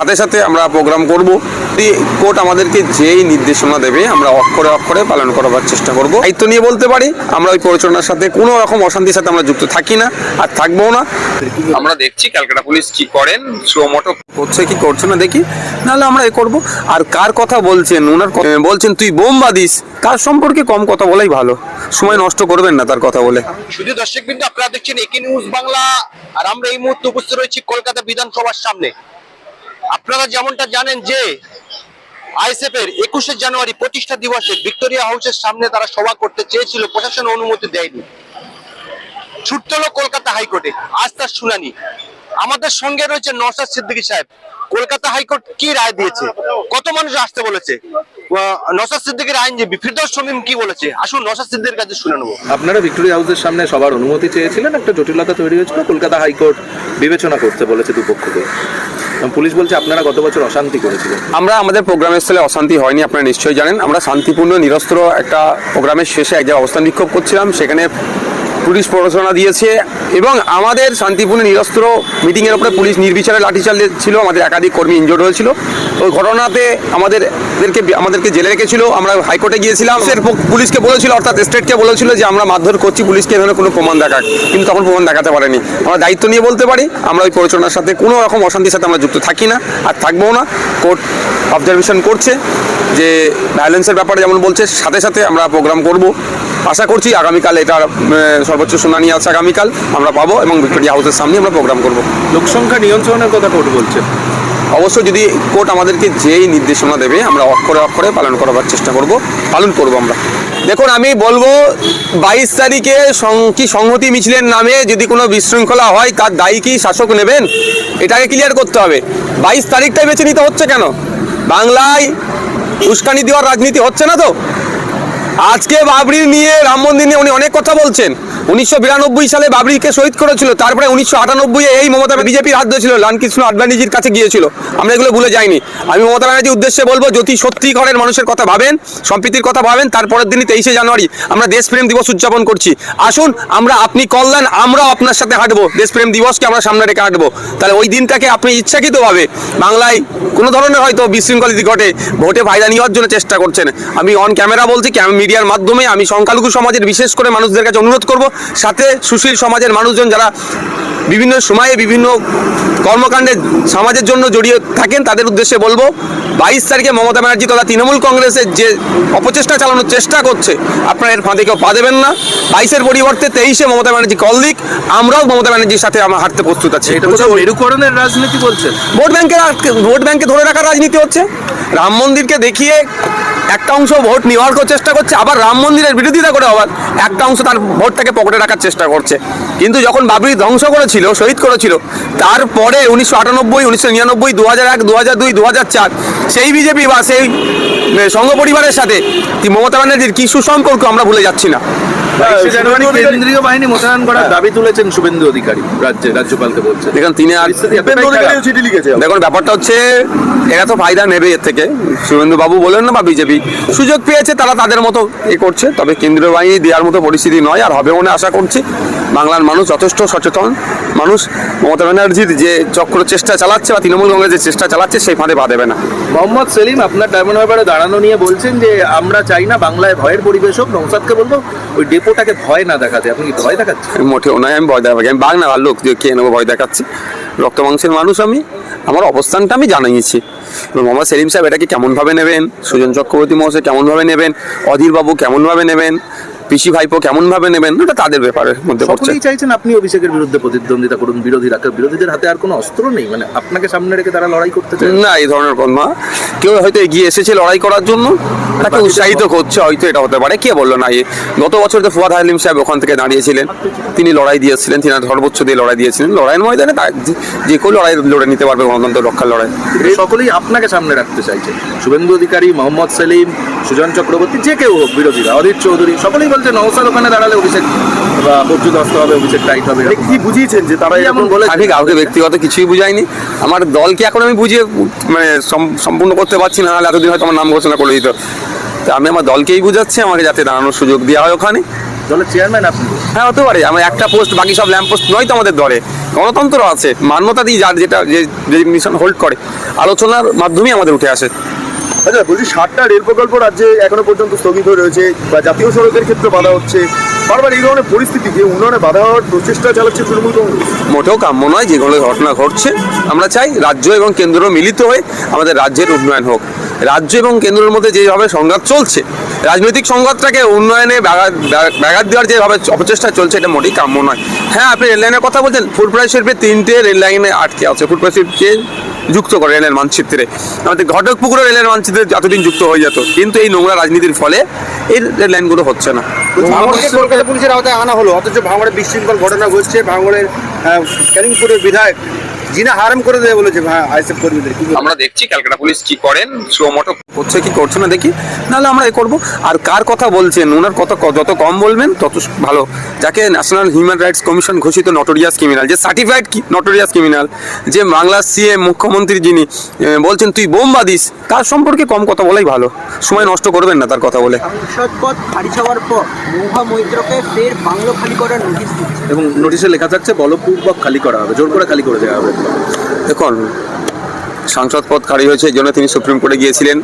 সাথে সাথে আমরা প্রোগ্রাম করব। কোর্ট আমাদেরকে যেই নির্দেশনা দেবে, আমরা অক্ষরে অক্ষরে পালন করার চেষ্টা করব। দায়িত্ব নিয়ে বলতে পারি, আমরা ওই পরিচালনার সাথে কোনো রকম অশান্তির সাথে আমরা যুক্ত থাকি না, আর থাকব না। আমরা দেখছি, ক্যালকাটা পুলিশ কি করেন সুমোটো করছে কি করছে না দেখি, নাহলে আমরা এ করব। আর কার কথা বলছেন ওনার বলছেন, তুই বোম বাদিস তার সম্পর্কে কম কথা বলাই ভালো? সময় নষ্ট করবেন না তার কথা বলে। শুধু দর্শক বিন্দু আপনারা দেখছেন একে নিউজ বাংলা, আর আমরা এই মুহূর্তে উপস্থিত রয়েছি কলকাতা বিধানসভার সামনে। আপনারা যেমনটা জানেন যে আইএসএফ এর একুশে জানুয়ারি প্রতিষ্ঠা দিবসে ভিক্টোরিয়া হাউসের সামনে তারা সভা করতে চেয়েছিল, প্রশাসন অনুমতি দেয়নি। ছুটতে হলো কলকাতা হাইকোর্টে, আজ তার শুনানি। আমাদের সঙ্গে রয়েছে নওশাদ সিদ্দিকী সাহেব। কলকাতা হাইকোর্ট কি রায় দিয়েছে? কত মানুষ আসতে বলেছে? নওশাদ সিদ্দিকীর কি বলেছে? আসুন আপনারা ভিক্টোরিয়া হাউসের সামনে সবার অনুমতি চেয়েছিলেন, একটা জটিলতা তৈরি হয়েছিল, কলকাতা হাইকোর্ট বিবেচনা করতে বলেছে দুপক্ষকে। পুলিশ বলছে আপনারা গত বছর অশান্তি করেছিলেন। আমরা আমাদের প্রোগ্রামের স্থলে অশান্তি হয়নি, আপনারা নিশ্চয়ই জানেন। আমরা শান্তিপূর্ণ, নিরস্ত্র একটা প্রোগ্রামের শেষে এক জায়গায় অবস্থান বিক্ষোভ করছিলাম। সেখানে পুলিশ প্ররোচনা দিয়েছে এবং আমাদের শান্তিপূর্ণ নিরস্ত্র মিটিংয়ের উপরে পুলিশ নির্বিচারে লাঠিচাল ছিল, আমাদের একাধিক কর্মী ইনজোর্ড হয়েছিল। ওই ঘটনাতে আমাদেরকে আমাদেরকে জেলে রেখেছিল, আমরা হাইকোর্টে গিয়েছিলাম। পুলিশকে বলেছিল, অর্থাৎ স্টেটকে বলেছিল যে আমরা মারধর করছি, পুলিশকে এখানে কোনো প্রমাণ দেখাক কিন্তু তখন প্রমাণ দেখাতে পারেনি। আমরা দায়িত্ব নিয়ে বলতে পারি, আমরা ওই পরিচালনার সাথে কোনো রকম অশান্তির সাথে আমরা যুক্ত থাকি না, আর থাকব না। কোর্ট অবজারভেশন করছে যে ভ্যালেন্সের ব্যাপারে যেমন বলছে, সাথে সাথে আমরা প্রোগ্রাম করব। আশা করছি আগামীকাল এটার সর্বোচ্চ শুনানি আছে আগামীকাল। আমরা পাবো এবং ভিক্টোরিয়া হাউসের সামনে আমরা প্রোগ্রাম করব। লোকসংখ্যা নিয়ন্ত্রণের কথা কোর্ট বলছে। অবশ্যই যদি কোর্ট আমাদেরকে যেই নির্দেশনা দেবে আমরা অক্ষরে অক্ষরে পালন করার চেষ্টা করব পালন করব আমরা। দেখুন আমি বলব বাইশ তারিখে কি সংহতি মিছিলের নামে যদি কোনো বিশৃঙ্খলা হয় তার দায়ী কি শাসক নেবেন এটাকে ক্লিয়ার করতে হবে। বাইশ তারিখটাই বেছে নিতে হচ্ছে কেন? বাংলায় উস্কানি দেওয়ার রাজনীতি হচ্ছে না তো? আজকে বাবরি নিয়ে রাম মন্দির নিয়ে উনি অনেক কথা বলছেন। উনিশশো বিরানব্বই সালে বাবরিকে শহীদ করেছিল, তারপরে উনিশশো আটানব্বই এই মমতা বিজেপির হাত ধরেছিল, লালকৃষ্ণ আডবাণীজির কাছে গিয়েছিল। আমরা এগুলো ভুলে যাইনি। আমি মমতা ব্যানার্জির উদ্দেশ্যে বলব, যদি সত্যি করেন মানুষের কথা ভাবেন, সম্প্রীতির কথা ভাবেন, তারপরের দিনই তেইশে জানুয়ারি আমরা দেশপ্রেম দিবস উদযাপন করছি। আসুন, আমরা আপনি কল্যাণ, আমরাও আপনার সাথে হাঁটবো। দেশপ্রেম দিবসকে আমরা সামনে রেখে হাঁটবো। তাহলে ওই দিনটাকে আপনি ইচ্ছাকৃতভাবে বাংলায় কোনো ধরনের হয়তো বিশৃঙ্খলিত ঘটে ভোটে ফায়দা নেওয়ার জন্য চেষ্টা করছেন। আমি অন ক্যামেরা বলছি মিডিয়ার মাধ্যমে আমি সংখ্যালঘু সমাজের বিশেষ করে মানুষদের কাছে অনুরোধ করব সাথে সুশীল সমাজের মানুষজন যারা বিভিন্ন সময়ে বিভিন্ন কর্মকাণ্ডে সমাজের জন্য জড়িয়ে থাকেন তাদের উদ্দেশ্যে বলব বাইশ তারিখে মমতা ব্যানার্জি তথা তৃণমূল কংগ্রেসের যে অপচেষ্টা চালানোর চেষ্টা করছে আপনারা এর ফাঁদে কেউ পা দেবেন না। বাইশের পরিবর্তে তেইশে মমতা ব্যানার্জি কল দিক আমরাও মমতা ব্যানার্জির সাথে আমার হাঁটতে প্রস্তুত আছি। মেরুকরণের রাজনীতি বলছেন। ভোট ব্যাংকের ভোট ব্যাংকে ধরে রাখার রাজনীতি হচ্ছে। রাম মন্দিরকে দেখিয়ে একটা অংশ ভোট নেওয়ার চেষ্টা করছে, আবার রাম মন্দিরের বিরোধিতা করে আবার একটা অংশ তার ভোটটাকে পকেটে রাখার চেষ্টা করছে। কিন্তু যখন বাবরি ধ্বংস করেছিল, শহীদ করেছিল, তারপরে উনিশশো আটানব্বই, উনিশশো নিরানব্বই দু হাজার এক দু হাজার দুই দু হাজার চার, সেই বিজেপি বা সেই সংঘ পরিবারের সাথে মমতা ব্যানার্জির কি সুসম্পর্ক আমরা ভুলে যাচ্ছি না। কেন্দ্রীয় বাহিনী মোতায়েন করার দাবি তুলেছেন শুভেন্দু অধিকারী রাজ্যে রাজ্যপালকে বলছে দেখুন তিনি দেখুন ব্যাপারটা হচ্ছে এরা তো ফায়দা নেবে এর থেকে। শুভেন্দু বাবু বলেন না বা বিজেপি। সুযোগ পেয়েছে তারা তাদের মতো এ করছে তবে কেন্দ্রীয় বাহিনী দেওয়ার মতো পরিস্থিতি নয় আর হবে মনে আশা করছি। বাংলার মানুষ যথেষ্ট সচেতন মানুষ। মমতা ব্যানার্জির যে চক্র চেষ্টা চালাচ্ছে বা তৃণমূল কংগ্রেসের চেষ্টা চালাচ্ছে সেই ফাঁদে পা দেবে না। মোহাম্মদ সেলিম আপনার ডায়মন্ড হারবারে দাঁড়ানো নিয়ে বলছেন যে আমরা চাই না বাংলায় ভয়ের পরিবেশ হোক। নৌসাদকে বলব ওই ডেপোটাকে ভয় না দেখাতে, আপনি কি ভয় দেখাচ্ছেন? মোটেও নয় আমি ভয় দেখাবো। আমি বাঘ না লোক দিয়ে খেয়ে নেব ভয় দেখাচ্ছি? রক্ত মাংসের মানুষ আমি। আমার অবস্থানটা আমি জানিয়েছি। এবং মোহাম্মদ সেলিম সাহেব এটাকে কেমনভাবে নেবেন? সুজন চক্রবর্তী মহাশয় কেমনভাবে নেবেন? অধীরবাবু কেমনভাবে নেবেন? পিসি ভাইপো কেমনভাবে নেবেন? ওটা তাদের ব্যাপারের মধ্যে পড়ছে। সকলেই চাইছেন আপনি অভিষেকের বিরুদ্ধে প্রতিদ্বন্দ্বিতা করুন বিরোধীরা। বিরোধীদের হাতে আর কোনো অস্ত্র নেই? মানে আপনাকে সামনে রেখে তারা লড়াই করতে চায়? না এই ধরনের কথা কেউ হয়তো এগিয়ে এসেছে লড়াই করার জন্য। তাকে উৎসাহিত করছে হয়তো এটা হতে পারে। কে বলল না? গত বছর তো ফুয়াদ হালিম সাহেব ওখান থেকে দাঁড়িয়েছিলেন। তিনি লড়াই দিয়েছিলেন তিনি সর্বোচ্চ দিয়ে লড়াই দিয়েছিলেন। লড়াইয়ের ময়দানে যে- কেউ লড়াই লড়ে নিতে পারবে গণতন্ত্র রক্ষার লড়াই। সকলেই আপনাকে সামনে রাখতে চাইছে। শুভেন্দু অধিকারী মোহাম্মদ সেলিম সুজন চক্রবর্তী যে কেউ হোক বিরোধীরা অধীর চৌধুরী সকলেই বলছে নৌসাদ ওখানে দাঁড়ালে অভিষেক বা পর্যদস্ত হবে অভিষেক টাইট হবে কি বুঝিয়েছেন যে তারা যেমন বলে আমি কাউকে ব্যক্তিগত কিছুই বুঝাইনি। আমার দলকে এখন আমি বুঝিয়ে মানে সম্পূর্ণ করতে পারছি না নাহলে এতদিন হয়তো আমার নাম ঘোষণা করে দিত। তো আমি আমার দলকেই বুঝাচ্ছি আমাকে যাতে দাঁড়ানোর সুযোগ দেওয়া হয় ওখানে। দলের চেয়ারম্যান আপনি? হ্যাঁ হতে পারে। আমার একটা পোস্ট বাকি সব ল্যাম্প পোস্ট নয় তো আমাদের দলে। গণতন্ত্র আছে মান্যতা দিয়ে যার যেটা যে যে মিশন হোল্ড করে। আলোচনার মাধ্যমেই আমাদের উঠে আসে। আচ্ছা বলছি ষাটটা রেল প্রকল্প রাজ্যে এখনও পর্যন্ত স্থগিত রয়েছে বা জাতীয় সড়কের ক্ষেত্রে বাধা হচ্ছে। বারবার এই ধরনের পরিস্থিতিতে উন্নয়নে বাধা হওয়ার প্রচেষ্টা চালাচ্ছে তৃণমূল কংগ্রেস। মোটেও কাম্য নয়, যে কোনো ঘটনা ঘটছে। আমরা চাই রাজ্য এবং কেন্দ্র মিলিত হয়ে আমাদের রাজ্যের উন্নয়ন হোক। রাজ্য এবং কেন্দ্রের মধ্যে যেভাবে সংঘাত চলছে, রাজনৈতিক সংঘাতটাকে উন্নয়নে ব্যাঘাত দেওয়ার যেভাবে অপচেষ্টা চলছে, এটা মোটেই কাম্য নয়। হ্যাঁ আপনি রেললাইনের কথা বলছেন ফুটপ্রাই শিল্পে তিনটে রেললাইনে আটকে আছে। ফুটপ্রাই শিল্পকে যুক্ত করে রেলের মানচিত্রে। আমাদের ঘটকপুকুরও রেলের মানচিত্রে এতদিন যুক্ত হয়ে যেত। কিন্তু এই নোংরা রাজনীতির ফলে এই রেল লাইনগুলো হচ্ছে না। পুলিশের আওতায় আনা হলো অথচ ভাঙড়ে বিশৃঙ্খল ঘটনা ঘটছে। ভাঙড়ের আহ, ক্যানিংপুরের বিধায়ক জিনা হারাম করে দেবে বলেছে আইসএফ কর্মীদের। কি আমরা দেখছি ক্যালকাটা পুলিশ কি করেন স্লো মোটো করছে কি করছে না দেখি নাহলে আমরা এ করব। আর কার কথা বলছেন ওনার কথা যত কম বলবেন তত ভালো। যাকে ন্যাশনাল হিউম্যান রাইটস কমিশন ঘোষিত নটোরিয়াস ক্রিমিনাল যে সার্টিফাইড নটোরিয়াস ক্রিমিনাল যে বাংলার সিএম মুখ্যমন্ত্রী যিনি বলছেন তুই বোম বাদিস তার সম্পর্কে কম কথা বলাই ভালো। সময় নষ্ট করবেন না তার কথা বলে। পদ খারিজ হওয়ার পর মহুয়া মৈত্রকে ফের বাংলো খালি করার নোটিশ এবং নোটিশে লেখা থাকছে বলপূর্বক খালি করা হবে জোর করে খালি করে দেওয়া হবে। দেখুন, সাংসদ পদ খারি হয়েছে, এই জন্য তিনি সুপ্রিম কোর্টে গিয়েছিলেন।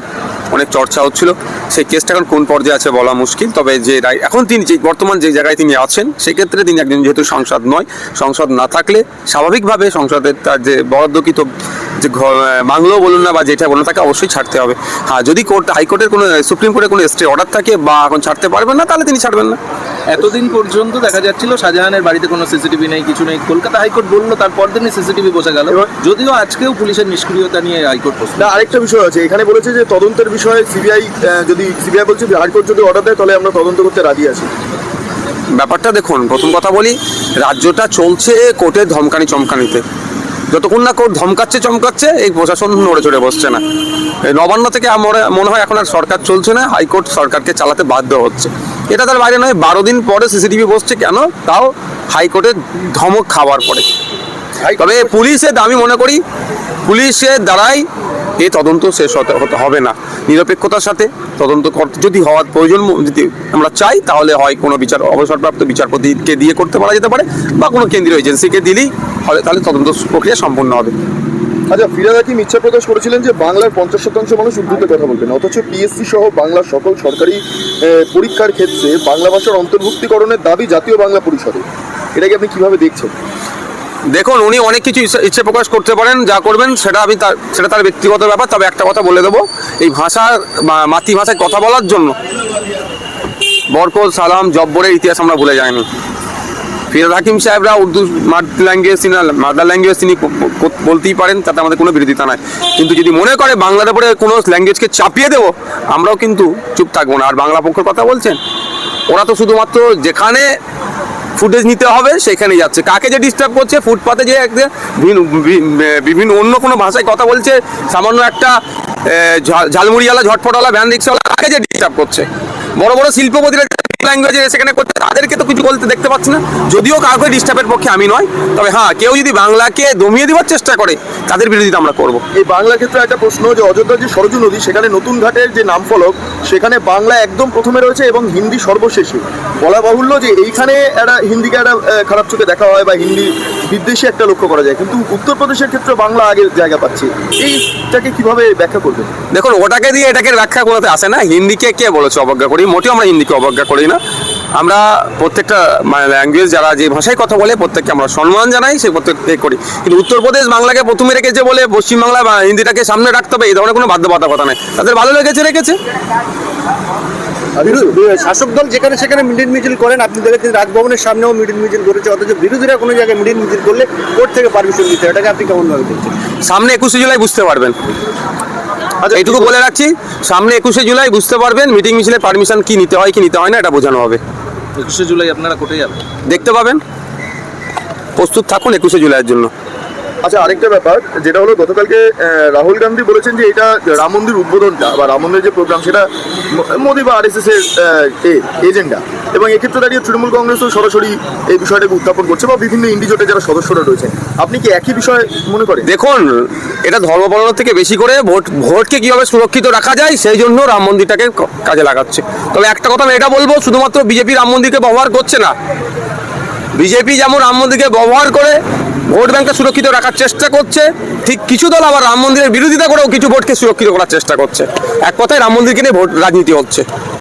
অনেক চর্চা হচ্ছিল। সেই কেসটা এখন কোন পর্যায়ে আছে বলা মুশকিল, তবে যে এখন তিনি যে, বর্তমান যে জায়গায় তিনি আছেন, সেক্ষেত্রে তিনি একজন যেহেতু সংসদ নয়, সংসদ না থাকলে স্বাভাবিকভাবে সংসদের তার যে বরাদ্দকৃত যে বাংলো বলুন না বা যেটা বলুন তাকে অবশ্যই ছাড়তে হবে। হ্যাঁ যদি কোর্ট হাইকোর্টের কোনো সুপ্রিম কোর্টের কোনো স্টে অর্ডার থাকে বা এখন ছাড়তে পারবেন না তাহলে তিনি ছাড়বেন না। এতদিন পর্যন্ত দেখা যাচ্ছিল শাহজাহানের বাড়িতে কোনো সিসিটিভি নেই কিছু নেই। কলকাতা হাইকোর্ট বলল তারপর দিনই সিসিটিভি বসে গেল। এবার- যদিও আজকেও পুলিশের নিষ্ক্রিয়তা নিয়ে হাইকোর্ট না আরেকটা বিষয় আছে। এখানে বলেছে যে তদন্তের বিষয়ে সিবিআই যদি সিবিআই বলছে যে হাইকোর্ট যদি অর্ডার দেয় তাহলে আমরা তদন্ত করতে রাজি আছি। ব্যাপারটা দেখুন প্রথম কথা বলি রাজ্যটা চলছে কোর্টের ধমকানি চমকানিতে যতক্ষণ না কোর্ট ধমকাচ্ছে চমকাচ্ছে এই প্রশাসন নড়ে চড়ে বসছে না। এই নবান্ন থেকে আমার মনে হয় এখন আর সরকার চলছে না হাইকোর্ট সরকারকে চালাতে বাধ্য হচ্ছে। এটা তার বাইরে নয় বারো দিন পরে সিসিটিভি বসছে কেন? তাও হাইকোর্টের ধমক খাওয়ার পরে। তবে পুলিশের দামি মনে করি পুলিশের দ্বারাই এই তদন্ত শেষ হতে হবে না। নিরপেক্ষতার সাথে তদন্ত যদি হওয়ার প্রয়োজন যদি আমরা চাই, তাহলে হয় কোনো বিচার অবসরপ্রাপ্ত বিচারপতিকে দিয়ে করতে পারা যেতে পারে, বা কোনো কেন্দ্রীয় এজেন্সিকে দিলেই হলে তাহলে তদন্ত প্রক্রিয়া সম্পন্ন হবে। আচ্ছা ফিরাদ হাকিম ইচ্ছা প্রকাশ করেছিলেন যে বাংলার পঞ্চাশ শতাংশ মানুষ উর্দুতে কথা বলবেন, অথচ পিএসসি সহ বাংলার সকল সরকারি পরীক্ষার ক্ষেত্রে বাংলা ভাষার অন্তর্ভুক্তিকরণের দাবি জাতীয় বাংলা পরিষদে এটাকে আপনি কীভাবে দেখছেন? দেখুন, উনি অনেক কিছু ইচ্ছে- প্রকাশ করতে পারেন, যা করবেন, সেটা আমি তার সেটা তার ব্যক্তিগত ব্যাপার। তবে একটা কথা বলে দেবো, এই ভাষার মা- মাতৃভাষায় কথা বলার জন্য বরকত, সালাম, জব্বরের ইতিহাস আমরা ভুলে যাইনি। ফিরাদ হাকিম সাহেবরা উর্দু ল্যাঙ্গুয়েজ তিনি মাদার ল্যাঙ্গুয়েজ তিনি বলতেই পারেন, তাতে আমাদের কোনো বিরোধিতা নাই। কিন্তু যদি মনে করে বাংলার উপরে কোনো ল্যাঙ্গুয়েজকে চাপিয়ে দেবো, আমরাও কিন্তু চুপ থাকব না। আর বাংলা পক্ষের কথা বলছেন, ওরা তো শুধুমাত্র যেখানে ফুটেজ নিতে হবে সেখানে যাচ্ছে। কাকে যে ডিস্টার্ব করছে, ফুটপাতে যে বিভিন্ন অন্য কোনো ভাষায় কথা বলছে, সামান্য একটা ঝালমুড়িওয়ালা ঝটফটওয়ালা ভ্যান রিক্সাওয়ালা, কাকে যে ডিস্টার্ব করছে? বড় বড় শিল্পপতিরা ল্যাঙ্গুয়েজে সেখানে করতে তাদেরকে তো কিছু বলতে দেখতে পাচ্ছি না। যদিও কাউকে ডিস্টার্বের পক্ষে আমি নয় তবে হ্যাঁ কেউ যদি বাংলাকে দমিয়ে দেওয়ার চেষ্টা করে তাদের বিরোধিতা আমরা করব। এই বাংলা ক্ষেত্রে একটা প্রশ্ন যে অযোধ্যার যে সরজু নদী সেখানে নতুন ঘাটের যে নাম ফলক সেখানে বাংলা একদম প্রথমে রয়েছে এবং হিন্দি সর্বশেষে। বলা বাহুল্য যে এইখানে একটা হিন্দিকে একটা খারাপ চোখে দেখা হয় বা হিন্দি বিদ্বেষী একটা লক্ষ্য করা যায়। কিন্তু উত্তরপ্রদেশের ক্ষেত্রে বাংলা আগে জায়গা পাচ্ছে। এইটাকে কীভাবে ব্যাখ্যা করবে দেখুন ওটাকে দিয়ে এটাকে ব্যাখ্যা করতে আসে না। হিন্দিকে কে বলেছে অবজ্ঞা করি? মোটেও আমরা হিন্দিকে অবজ্ঞা করি না? আমরা প্রত্যেকটা মানে ল্যাঙ্গুয়েজ যারা যে ভাষায় কথা বলে প্রত্যেককে আমরা সম্মান জানাই সে প্রত্যেককে করি। কিন্তু উত্তরপ্রদেশ বাংলাকে প্রথমে রেখেছে বলে পশ্চিমবাংলা বা হিন্দিটাকে সামনে রাখতে হবে এই ধরনের কোনো বাধ্যবাধকতা নেই। তাদের ভালো লেগেছে রেখেছে? শাসক দল যেখানে সেখানে মিডিল মিছিল করেন আপনি দেখেছেন রাজভবনের সামনেও মিডিল মিছিল করেছে অথচ বিরোধীরা কোনো জায়গায় মিডিল মিছিল করলে কোর্ট থেকে পারমিশন দিতে হয়। এটাকে আপনি কেমন ভাবে দেখছেন? সামনে একুশে জুলাই বুঝতে পারবেন। এইটুকু বলে রাখছি সামনে একুশে জুলাই বুঝতে পারবেন মিটিং মিছিলে পারমিশন কি নিতে হয় কি নিতে হয় না এটা বোঝানো হবে। একুশে জুলাই আপনারা কোটে যাবেন? দেখতে পাবেন। প্রস্তুত থাকুন একুশে জুলাইয়ের জন্য। আচ্ছা আরেকটা ব্যাপার, যেটা হলো গতকালকে রাহুল গান্ধী বলেছেন যে এটা রাম মন্দির উদ্বোধনটা বা রাম মন্দিরের যে প্রোগ্রাম সেটা মোদি বা আরএসএস এর এজেন্ডা এবং এক্ষেত্রে দাঁড়িয়ে তৃণমূল কংগ্রেসও সরাসরি এই বিষয়টাকে উত্থাপন করছে বা বিভিন্ন ইন্ডিজোটে যারা সদস্যরা রয়েছে। আপনি কি একই বিষয় মনে করেন? দেখুন, এটা ধর্ম থেকে বেশি করে ভোট, ভোটকে কীভাবে সুরক্ষিত রাখা যায়, সেই জন্য রাম মন্দিরটাকে কাজে লাগাচ্ছে। তবে একটা কথা আমি এটা বলব, শুধুমাত্র বিজেপি রাম মন্দিরকে ব্যবহার করছে না। বিজেপি যেমন রাম মন্দিরকে ব্যবহার করে ভোট ব্যাংকটা সুরক্ষিত রাখার চেষ্টা করছে। ঠিক কিছু দল আবার রাম মন্দিরের বিরোধিতা করেও কিছু ভোটকে সুরক্ষিত করার চেষ্টা করছে। এক কথায় রাম মন্দিরকে নিয়ে ভোট রাজনীতি হচ্ছে।